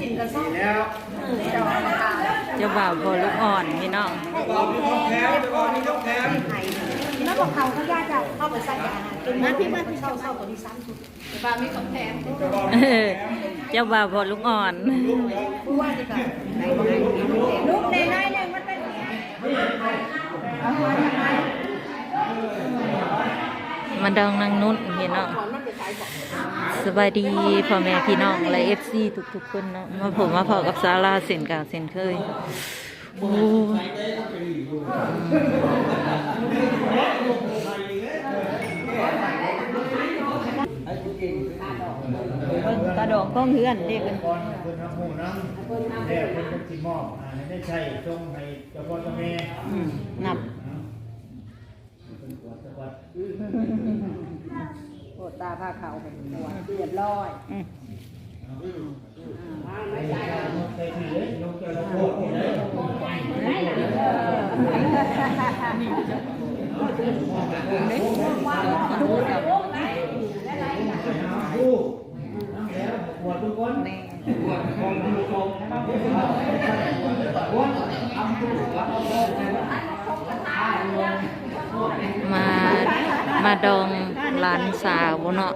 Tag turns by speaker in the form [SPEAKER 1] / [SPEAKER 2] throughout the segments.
[SPEAKER 1] กินกระซ่อม
[SPEAKER 2] แล้ว
[SPEAKER 1] เจ้าอาหาร
[SPEAKER 3] เจ้าบ่าวพอลูกอ่อนพี่น้อง
[SPEAKER 2] บอกมียกแถมบอกมียกแถม
[SPEAKER 1] ไทยแล้วบอกเขาเขาญาติจะเข้าไปใส่ยาอาหารจนนั้นพี่บ้านเช่าเช่าตัวที่สามสุดบามีของแถม
[SPEAKER 3] เออเจ้าบ่าวพอลูกอ่อน
[SPEAKER 1] ผู้ว่าจะกับลูกในน้อยหนึ่งมันเป็นไงเอาหัวทำไม
[SPEAKER 3] มาดองนางนุ่นพี่น้อง
[SPEAKER 1] หัวมันไปขายบอก
[SPEAKER 3] สบายดีพ่อแม่พี่น้องและเอฟซีทุกๆคนเนาะมาผมมาพอกับซาร่าเส้นกาวเส้นเคยโอ้ยตาดอกก้องเฮือนเด็กเป็น
[SPEAKER 2] ก่อนเพิ่นทำหมู่น้ำแล้วเพิ่นเป็นสิมอบอ่าให้ได้ใช้จงให้เจ้าพ่อเจ้าแม่
[SPEAKER 3] อืมนับ
[SPEAKER 2] เพิ่นกวาด ตะกวาด
[SPEAKER 1] โอตาผ้าขาวเป็นหัวเรียบร้อย
[SPEAKER 3] อื มามาดองหลานสาวเนาะ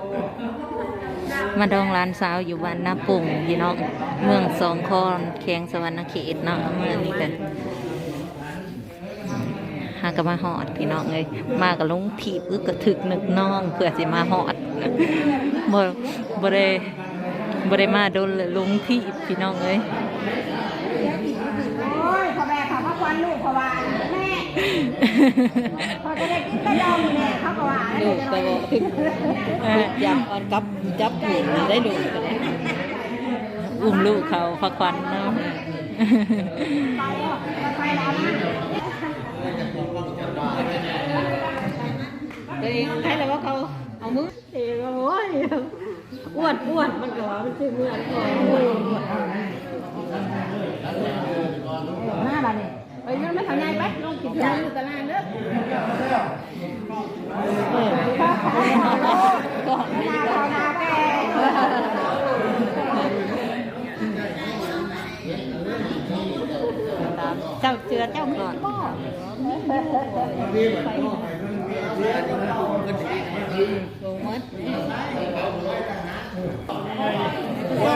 [SPEAKER 3] มาดองหลานสาวอยู่บ้านนาปุ่งพี่น้องเมืองสองคอนแขงสวรรณเขตเนาะเมื่อนี้กันหากนมาหอดพี่น้องเลยมากับลงถีบอึกกระถึกนึกน้องเพื่อสิมาหอดบ่บ่ได้บ่ได้มาโดนเลยลงถีบพี่น้องเลย
[SPEAKER 1] โอ้ยพ่อแม่ขาพักวันลูกพ่อวาน พอจะได้กินกระดองแม่เขาก็ว่าลู
[SPEAKER 3] ก
[SPEAKER 1] จะ
[SPEAKER 3] ก็
[SPEAKER 1] น้อย
[SPEAKER 3] บอกลูกจับออนกับจับผูกได้ลูอุ้มลูกเขาพักควันเนาะตัวเองใครแต่ว่าเขาเอามือเองว่าโอ้ยอ้วนอ้วนมันก็ว่ามันชื่อเมื่อก่อน
[SPEAKER 1] หน้าบ้านนี่ ไปนั่นไม่ทำไงไปลงกินยาอยู่ตารางเด้อ
[SPEAKER 3] เออ
[SPEAKER 1] ข้าวขาโอ้
[SPEAKER 3] ก็
[SPEAKER 1] หน้าเขาหน้าแก่
[SPEAKER 3] เจ้าเจือเจ้าก่อน
[SPEAKER 2] มีแบบพ่อให้เพิ่นมีเสียจังนะเพิ่นสิ
[SPEAKER 3] ลงมัด
[SPEAKER 2] ว่า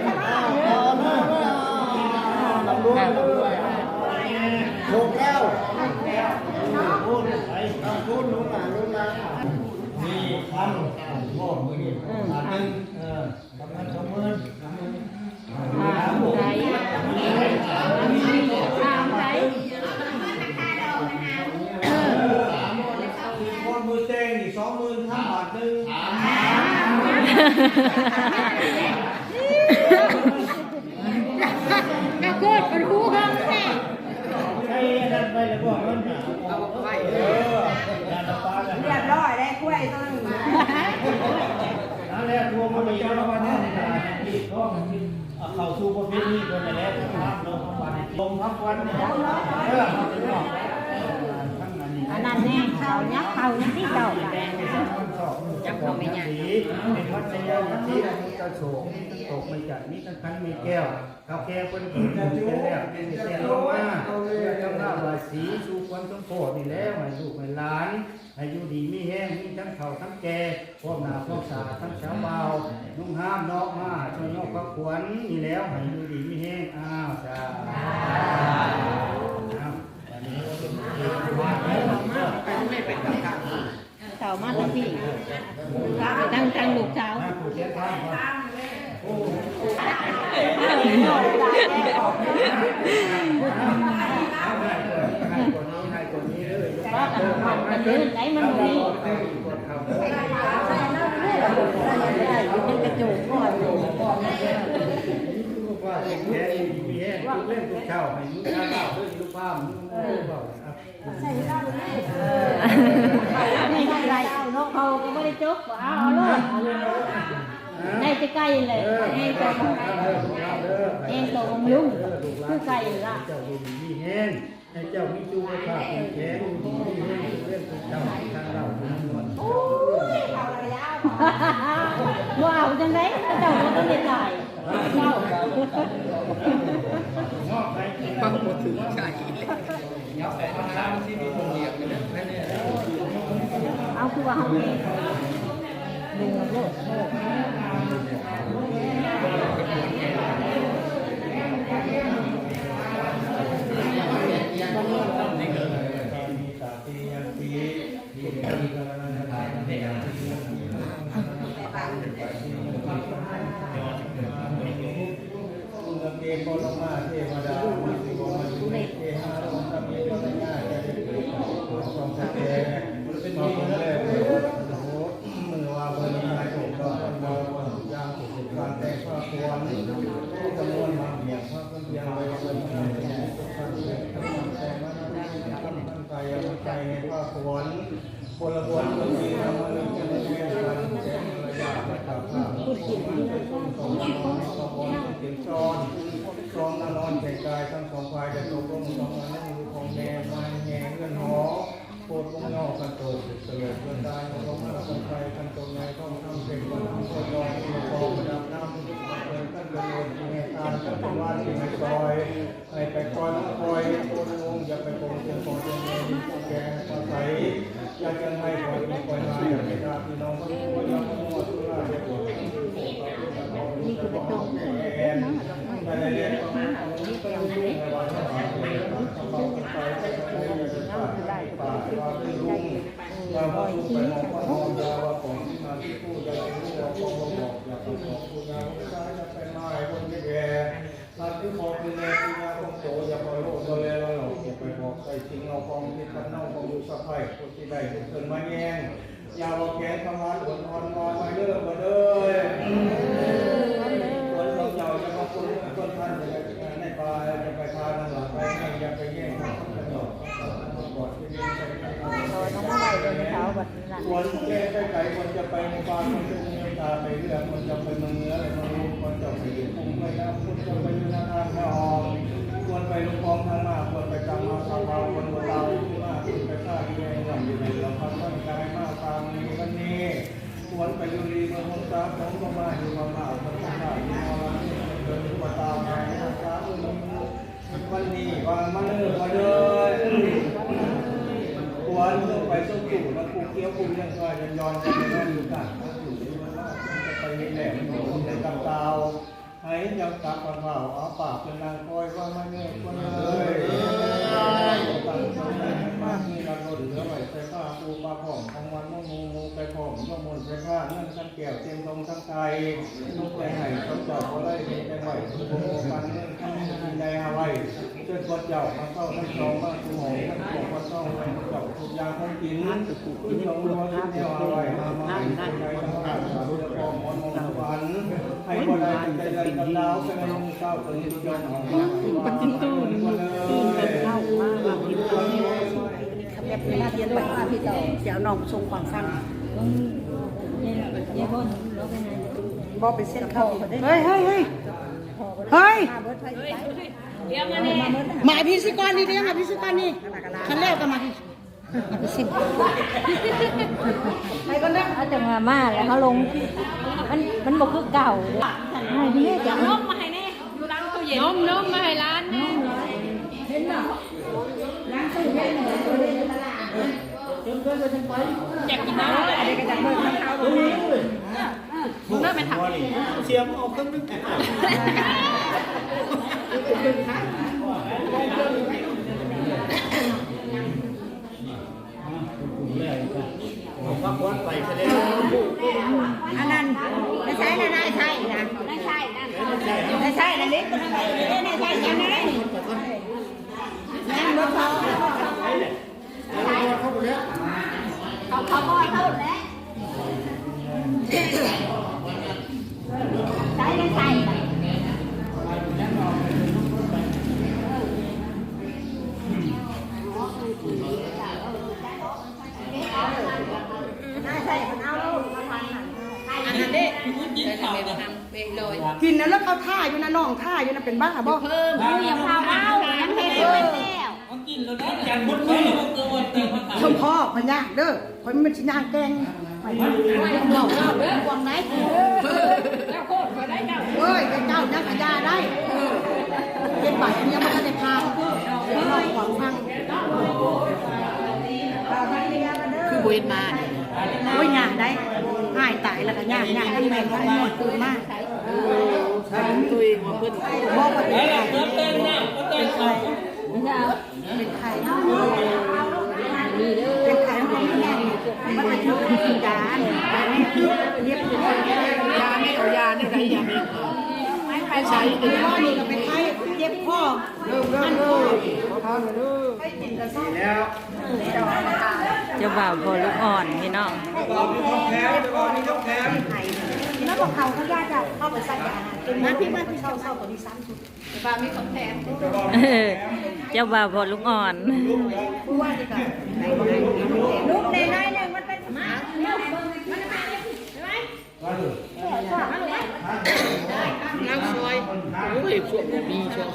[SPEAKER 2] ไป แล้วใส่เข้ามาเดียวลำรวยลำรวยลงแก้วพูดไปพูดลุ้นหลานลุ้นหลานมีพันพ่อมือนี่พันหนึ่งเออทำงานสองหมื่นสามหมื่น
[SPEAKER 3] ไทยตามไทย
[SPEAKER 2] คนมือเต้งนี่สองหมื่นห้าบาทหนึ่ง
[SPEAKER 1] กระโดดเป็นหูห้องแม่
[SPEAKER 2] ใช่นั่นไปเลยบอกมันเอาไปเออยาตาปลาเลย
[SPEAKER 1] เรียบร้อยแล้วกล้วยต้น
[SPEAKER 2] นั่นแหละรวมมันไปเจ้าละวันนี้ที่ก็เอาเข้าสู่ประเพณีคนนั่นแหละทั้งน้ำลงทั้ง วันลงทั้งวันเนี่เออทั้งนั้นนี่
[SPEAKER 1] อันนั้นแน่เขายักเขายักที่เก่า
[SPEAKER 2] จับเขาไม่ยากเป็นวัดในยามที่มีกระโฉมีกระโตกไม่จัดมีกระคันมีแก้วเขาแก้วคนกินกันเป็นแล้วเป็นแก้วลงมา เพื่อจำหน้าว่าสีสู่คนสมโพธินี่แล้วให้ลูกให้หลานให้อยู่ดีมีแห้งมีทั้งเข่าทั้งแก่พวกหนาพวกสาทั้งชาวเบานุ่งห้ามนอกมาช่วยนอกพระขวัญนี่แล้วให้อยู่ดีมีแห้งอ้าวจ้าอ้าววันนี้ก็เป็นเรื่องว่าไม่เป็นกับข้าว
[SPEAKER 3] เต่ามาทั้งพี่ตั้งตั้งลูกเช้า
[SPEAKER 2] ถ้าผู้
[SPEAKER 3] มันมันเดินไหนมันมี
[SPEAKER 1] เป็นกระจกก่อน
[SPEAKER 2] ว่าแค่มีแห้งเล่นทุกเช้าให้ลูกค้าเล่าด้วยลูกค้ามึงเบาครับ
[SPEAKER 1] ใส่ได้ไม่ได้ไรนกเขาก็ไม่ได้จกเอาเอาเลยในจะใกล้เลย
[SPEAKER 2] เอ
[SPEAKER 1] ง
[SPEAKER 2] เด้
[SPEAKER 1] ตัว
[SPEAKER 2] อเอเด้อ
[SPEAKER 1] เองตัวลุงคือไก่ละ
[SPEAKER 2] เจ้าดูดีแห้ง
[SPEAKER 4] ให้เจ้ามีจูภาพเป็นแขนดีเรื่องเรื่องเป็นเจ้าทางเราเป็นนวล
[SPEAKER 1] ว้าวจังไดเจ้าบ่ต้องเฮ็ดหลายเจ้า
[SPEAKER 4] ไปฟังหมดถึงใช่ยับแต่ทางที่มีคนเรียกนี่แหละ
[SPEAKER 1] เอาคือว่าเฮาเองดึงโลดโล
[SPEAKER 4] ก Thank you. ต้องทำเป็นคนทำคนรองคนรองประดัน้ำเป็นกันเป็นโลดแง่ตากันเป็นวันที่ไม่ซอยให้ไปคอยน้องคอยโคนงงอย่าไปโกงเจ้าของเจ้าแม่แกมาใส่อยากจะให้คอยมีคอยมาอย่ากให้ราพี่น้องคนคนยอมคนหมดทุกราเด็กนี่คือเป็นตัวของแอนไปเรียนประมาณนี้ก็ยังไม่ได้ว่าจะมาเรียนต้องบอกกันไปก็ไม่ได้ป่าป่าว่าเป็นลุงยาว่าลุงไปมองว่าองยาว่าของ ที่มาที่พูดจะรู้ว่าของบอกอยากจะบอกคุณยาไม่ใช่จะเป็นมาไอ้คนที่แก่ตอนที่บอกคุณแม่คุณยาของโตอย่าปล่อยโลกโดนเลยเราอย่าไปบอกใครทิ้งเอาของที่ขันเน่าของอยู่สะพายคนที่ได้เกินมาแย่งยาบอกแขนประมาน วันนี้เดินมาตามมาในทางวันนี้วันมาเลิกมาเลยควรต้องไปส้มจู่แล้วกูเกี้ยวกูยังก็ยันย้อนกันไม่อยู่กันอยู่ที่มันว่าจะไปในแหลมหนูในกำตาให้ยังตักกระเป๋าเอาปากเป็นนางคอยว่ามาเนี่ยคนเลยตั้งใจมากมีการหล่นเหลือไว้ใส่ผ้าปูปลาผ่องของวันมงูงูไปผ่องยมนใส่ผ้า ก้วเต็มตรงทั้งไก่ลูกไปไห้ต้องจับก็ได้เป็นไปไหวทุกโมกันเงื่อนทั้งในอะไรเจ้าก็เจ้ามาเข้าทั้งสองมาสมองทั้งสองมาเข้าไปเจ้าทุกอย่างของกินที่เรารู้ว่าที่แนวอะไรมามาให้คนใดทั้งหลายสาธุจะกองมอนมงสวรรค์ให้คนใดใจใจกับดาวเป็นลงเก้าคนที่ยอมของมาปฏิตูนเลยเข้ามากินตัวนี้
[SPEAKER 1] แบบเวลาเรียนไปว่าพี่ต่อจะเอาน้องส่งความฟังเนี่ย บ่เราไปไหนบ่ไปเส้นเข้าเฮ้ยเฮ้ยเฮ้ยเฮ้ยหมายพิศิกรนี่เรียกมาพิศิกรนี่คันแรกก็มาพิศิกรไปก่อนนะ
[SPEAKER 3] เขาจะมามาแล้วเขาลง มันมันบ่คือเก่าเด้อให้พี่จะ
[SPEAKER 5] นมมาให้แน่อยู่ร้านตู้เย็นนมนมมาให้ร้านแน่
[SPEAKER 1] เห็นเนาะร้านตู้เย็น
[SPEAKER 5] อยากกินน้ำเลย
[SPEAKER 1] อะไรก็จะเบิกน้ำเขาตรงนี้
[SPEAKER 5] มึงเลิกไปท
[SPEAKER 4] เสียมออกเครื่องนึงว่าควรไปแสดง
[SPEAKER 1] อันนั้นไม่ใช่นะไม่ใช่นะไม่ใช่นั่นไม่ใช่นะนี่คนอะไรไม่ใช่ยังไงนั่นรถเขา เขาเขาบ่อยเขาแล้วใช่ไม่ใช่น่าใช่คนเอาลูกมาพันหนังำ
[SPEAKER 5] อันนั้นเด้กินข้าวทำไปเลย
[SPEAKER 6] กินะแล้วเขาท่าอยู่นะน้องท่าอยู่นะเป็นบ้าบ่
[SPEAKER 5] เพิ่มอย่าพาเอาอันเพิ่มแล้ว
[SPEAKER 6] เช
[SPEAKER 1] มพ่อพญาเด้อคนมันสินางแกงไปเจ้าเจ้าเด้อวางไหน
[SPEAKER 5] แล้วโคตรก็ได้เจ้า
[SPEAKER 1] เอ้ยเจ้านักพญาได้เป็นบัตรยังไม่ได้พาเดี๋ยวเราขวางฟัง
[SPEAKER 5] คือเวทมา
[SPEAKER 1] โอ้ยงานได้ง่ายตายแล้วก็ยากยากทั้งแม่ทั้งหมดตื่นมาก
[SPEAKER 5] ใช้ตัวเองมาเพื่อน
[SPEAKER 1] บอกว่าเป็นใครเป็นใครเป็นใคร เป็นใครมันเป็นยุคที่ยานเรียบยา
[SPEAKER 5] ไม่เอายาเนี่ยไรยาไม่ไม่ไปใช้เลย
[SPEAKER 1] พ่อนี่ก็เป็นใครเจ็บพ่อมันโอ้ย
[SPEAKER 4] แล้ว
[SPEAKER 3] จ้าบ่าวพอลูกอ่อนพี่น้อง
[SPEAKER 4] แขนก่อนยกแขน
[SPEAKER 1] แล้วบอกเขาเขาญาติจะเข้าไปใส่ยาเป็นนะพี่มาที่เช่าเช่าตัวที่สามสุด
[SPEAKER 5] ฟ้ามีของแถม
[SPEAKER 3] เจ้าบ่าวพอลูกอ่อน
[SPEAKER 1] ผู้ว่าดีกว่าลูกในในหนึ่งมันเป็นหมามัน
[SPEAKER 5] น้ำซอยโอ้ยพวกมีชอบ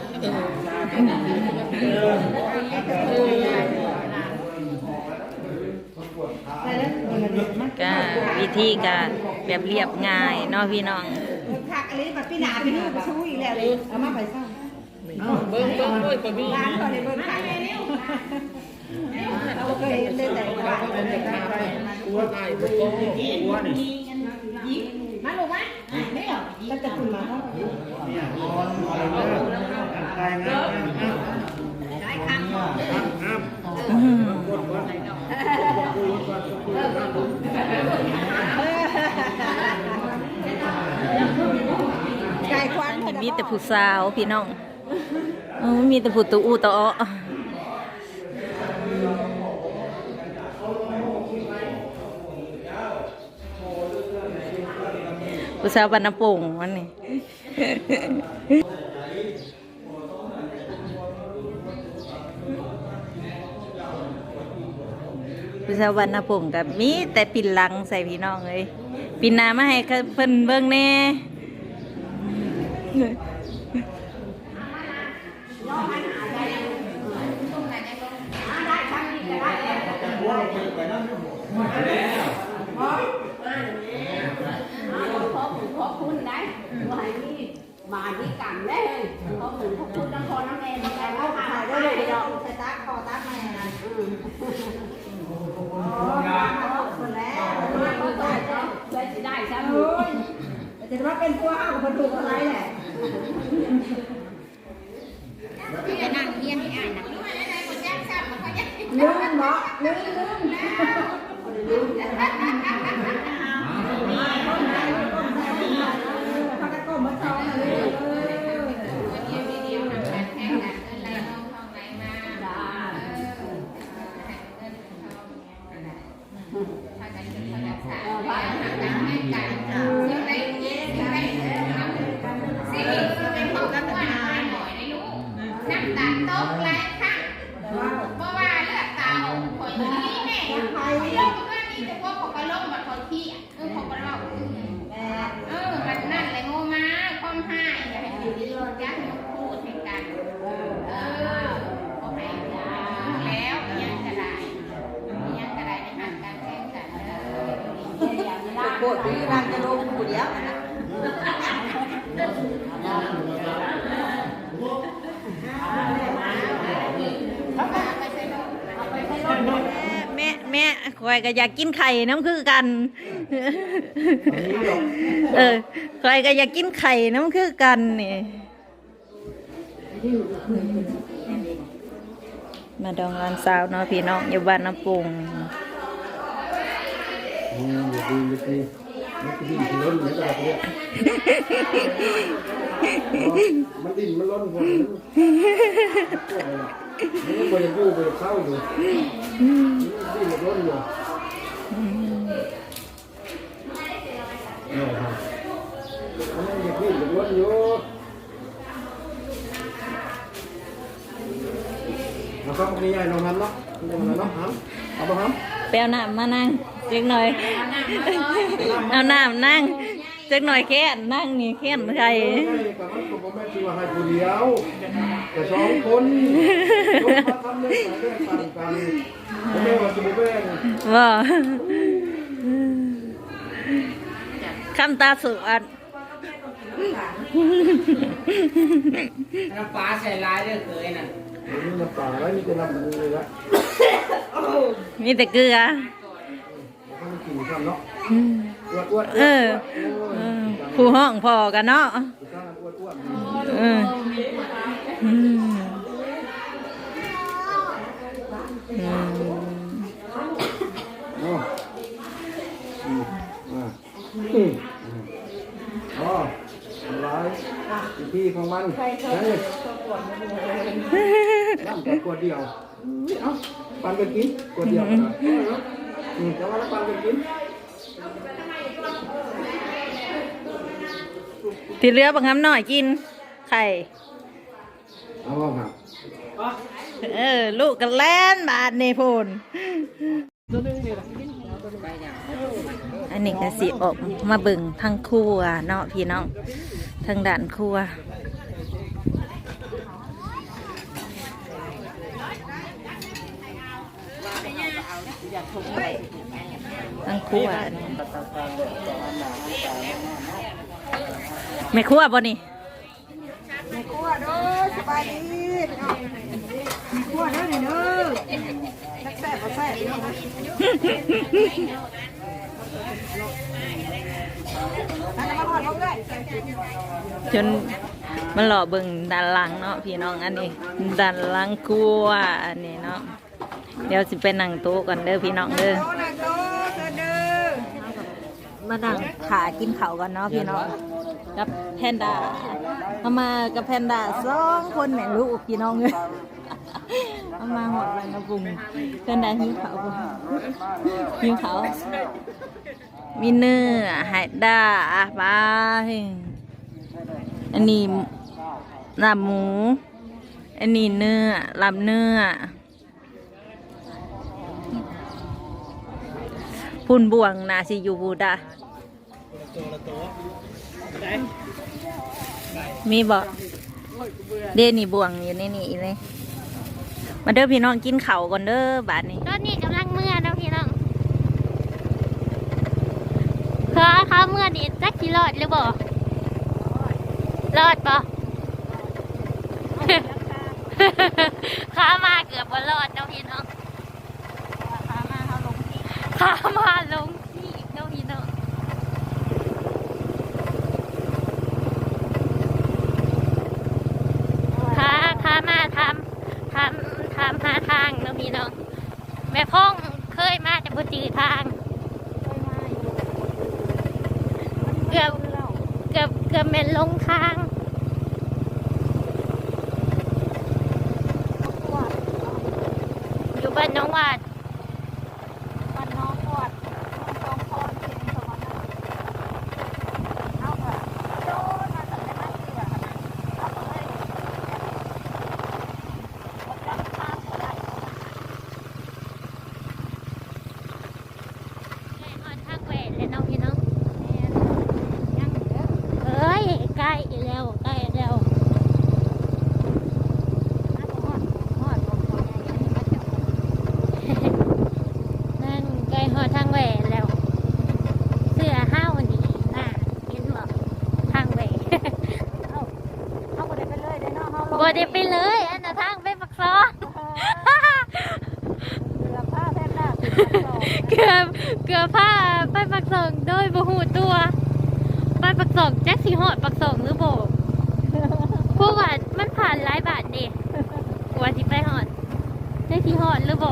[SPEAKER 3] ก็วิธีการแบบเรียบง่ายเนาะพี่น้อง
[SPEAKER 1] ผักอะไรแบบพี่หนาพี่นี่ไปชู้อีกแล้วเลยเอามาไปซ่อม
[SPEAKER 5] เบิ้งเบิ้งด้วยคนมี
[SPEAKER 1] ร้านก็เลยเบิ่งขายเราเคยเล่นแต่ว่า
[SPEAKER 4] ตัวไอ้ตัวโตตัวนี่
[SPEAKER 1] มาลูกวะไม่หรอตั้งแต่คุณมาเท่า
[SPEAKER 4] เนี่ยนอนอะไรเด้อนตายงามาม
[SPEAKER 1] ได้ครั้ง
[SPEAKER 4] งามงาม
[SPEAKER 3] อืม
[SPEAKER 4] กดก่อนคุยก่อนคุยก่อน
[SPEAKER 1] ไก่ควัน
[SPEAKER 3] มีแต่ผู้สาวพี่น้อง มีแต่ผู้ตูอูตะอ้อผู้สาวบรรณปงวันนี้ผู้สาวบรรณปงกับมีแต่ปินลังใส่พี่น้องเลยปินนามาให้เพิ่นเบิ่งแน่
[SPEAKER 1] ขอบคุณได้ว่าให้มีมาที่กันได้ขอบคุณขอบคุณทั้งคนทั้งแม่แม่เอาขายได้เลยดี๋ยวใส่ตาคอตาแม่นะคนแล้วคนโตเลยสิได้ซะเลยแต่ว่าเป็นพวกเอาคนถูกอะไรแหละพี่นั่งเงียบไม่อ่านนะ ลืมเนาะลืมลืม พักก็มาซ้อมเลยโคตรพี่รังจะลงผู้เดียว
[SPEAKER 3] แม่แม่ค อยก็อยากกินไข่น้ำคือกัน เออคอยก็อยากกินไข่น้ำคือกันนี่มาดองร้านสาวเนาะพี่น้องอยู่บ้านน้ำปุง
[SPEAKER 4] อืมอย่าดีอย่าดีมันจะดิ้นล้นเหมือนกับเนี่ยมันดิ้นมันล้นคนมันมันยังอยู่บนเข้าอยู่ดิ้นมันล้นอยู่ นี่ครับมันยังดิ้นมันล้นอยู่นะครับนี่ยายน้องฮันเนาะน้องฮันเนาะฮันเอาไปฮัน
[SPEAKER 3] แปลวน้ำมานั่งเล็กหน่อย เอาน้ำนั่งจักหน่อยแค้นนั่งนี่แค้นใคร
[SPEAKER 6] แม่นสิว่าให้ผู้เดียวแต่สองคนมาทำเรื่องการเรื่องต่างกันแม่ว่าสิบ่แม่น
[SPEAKER 3] ว่า คำตาสวด
[SPEAKER 5] น้ำปลาใส่ลายเด้อเคยน่ะ
[SPEAKER 6] มีน้ำตาแล้วมีแต่น้ำมันเลยละ
[SPEAKER 3] มีแต่เกลือ
[SPEAKER 6] มันกินซ้ำเนาะอ้วนอ้วน
[SPEAKER 3] เออเออผู้ห้องพอกันเนาะ
[SPEAKER 6] อ้วนอ้วน
[SPEAKER 3] เอออืมอืม
[SPEAKER 6] อ๋ออืมอ่า อืมอ๋อร้ายที่ของมันเฮ้ยน้ำแต่ขวดเดียวเอ้าปันกันกินขวดเดียวกันนะอืมแต่ว่าแล้วปันกันกิน
[SPEAKER 3] ที่เหลือบางคำหน่อยกิน ไข่
[SPEAKER 6] เอาเอาครับ
[SPEAKER 3] เออ ลูกกันแล่นบาทในพูนอั นนี้ก็สิออกมาบิ่งทางครัวเนาะพี่น้องทางด่านครัวทางครัวไม่ครัวบ่นี่
[SPEAKER 1] ขั้วเด้อสบายดีขั้วเด้อนี่เด้อแซ่บแซ่บ
[SPEAKER 3] จนมันหล่อเบิ่งด้านหลังเนาะพี่น้องอันนี้ด้านหลังครัวอันนี้เนาะเดี๋ยวสิไปนั่งโต๊ะกันเด้อพี่น้องเด้อมานั่งขากินเขาวกันเนาะพี่น้องกับแพนด้าเอามากับแพนด้าสองคนแม่ลูกพี่น้องเลยเอามาหอดแรงกระปุงแพนด้าหิวข้าหิวข้า มีเนื้อไห่ด้าปลาอันนี้ลาบหมู อันนี้เนื้อลาบเนื้อพุ่นบ่วงนาสิอยู่บูดามีบ่เดนี่บ่วงอยู่ในนี่เลย มาเด้อพี่น้องกินเข้าก่อนเด้อบาดนี้
[SPEAKER 7] ตอนนี้กำลังเมื่อเนาะพี่น้อง ขาขาเมื่อนี่จักสิรอดหรือบ่รอดปะขามาเกือบบ่รอดเนาะพี่น้องขามาเฮาลงที่ขามาลงที่เนาะพี่น้องขาขามาทำทำทำหาทางเนาะพี่น้องแม่พ่องเคยมาแต่บ่จือทาง เกือบเกือบเกือบเมนลงทางอยู่บ้านน้องวาดบ้านน้องวาดน้องคอนเขียนสอนเอาค่ะโดนมาตั้งแต่นั้นเสือขนาดเอาเลยจำทางบ่ได้เลยฮอดทางแหวนเลยน้องพี่น้องยังเอ้ยใกล้แล้วใกล้แล้ว นั่นใกล้หอดทางแหวนแล้ว เสื้อห้าวนี่น่ะเห็นบ่ทางแหวน
[SPEAKER 1] เอาบ่ได้ไปเลยได้เนาะเฮาลง
[SPEAKER 7] บ่ได้ไปเลย อันน่ะทางไปปักซอง
[SPEAKER 1] เรือผ้าแทบหน้าติดกันต่อ
[SPEAKER 7] เกือบเกือบผ้าไปปักซองโดยบ่หูตัว ไปปักซองแจ็คสิหอดปักซองหรือบ่ผู้ว่ามันผ่านหลายบาทเด้กว่าสิไปหอดแจ็คสิหอดหรือบ่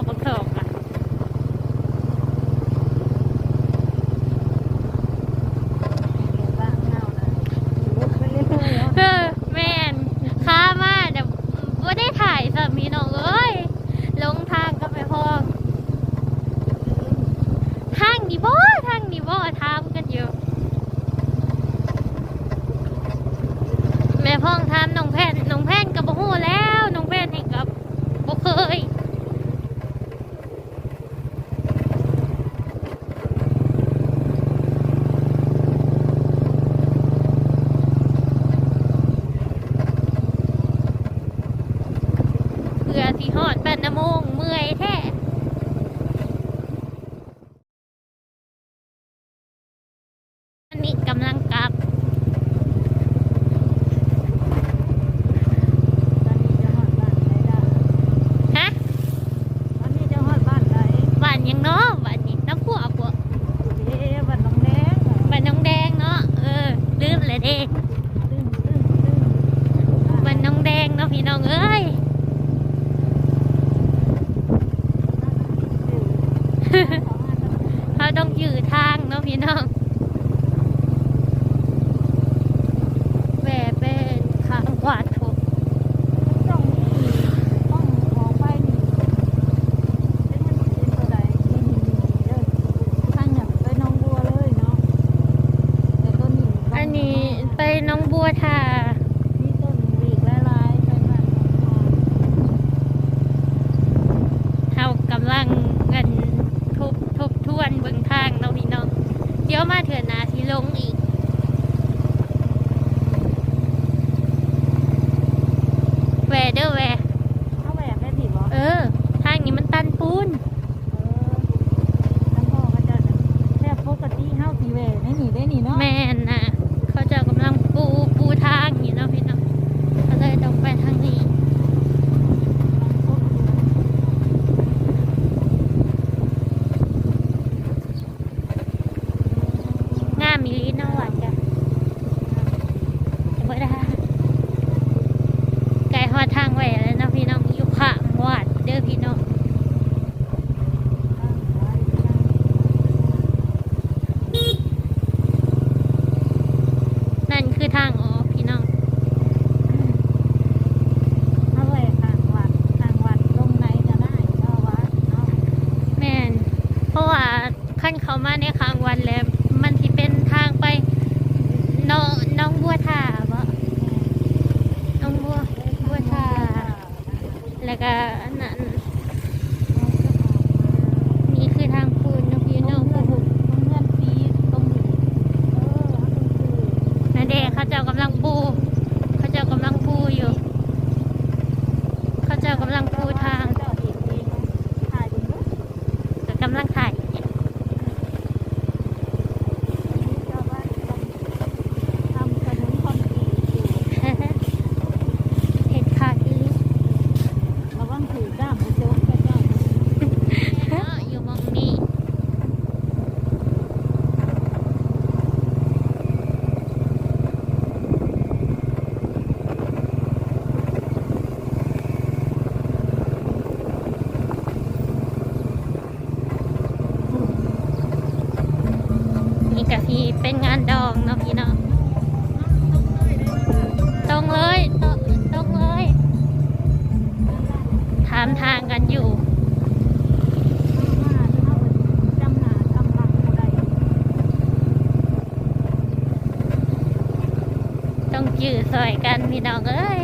[SPEAKER 7] ต้อง
[SPEAKER 1] จื้
[SPEAKER 7] อซอยกันพี่น้องเอ้ย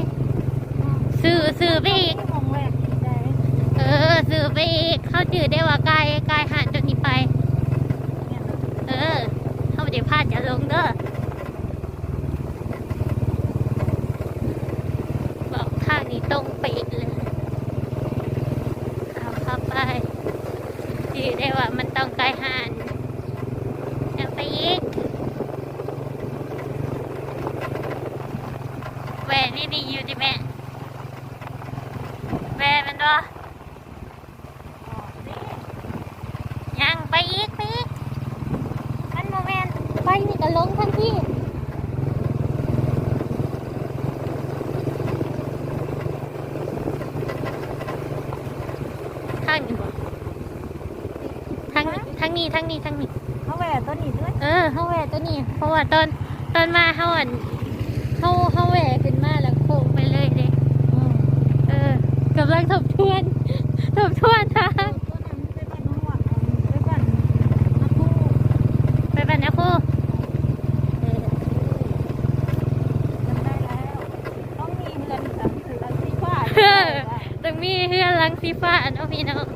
[SPEAKER 7] ซื้อซื้อไปอีกเออซื้อไปอีกเขาจือได้ว่าไกลไกลหันจนนี้ไป
[SPEAKER 1] เอ
[SPEAKER 7] อเขาเดี๋ยวพลาดจะลงเด้อบอกทานี้ตรงไปอีเอาเข้ไปจือได้ว่ามันต้องไกลหัน ทั้งนี้ทั้งนี้ทั้งนี้
[SPEAKER 1] เขาแหวตัวนี้ด้วย
[SPEAKER 7] เออเขาแหวตัวนี้ เพราะว่าต้นต้นมาเขาอะเขาเขาแหวขึ้นมาแล้วโค้งไปเลยเด็กเออกำลังทบทวนทบทวนทางไปบ้านนะครู
[SPEAKER 1] ต้องมีเฮือนหลัง
[SPEAKER 7] ซีฟ้าต้งมีเฮือนหลังสีฟ้าเนาะพี่น้อง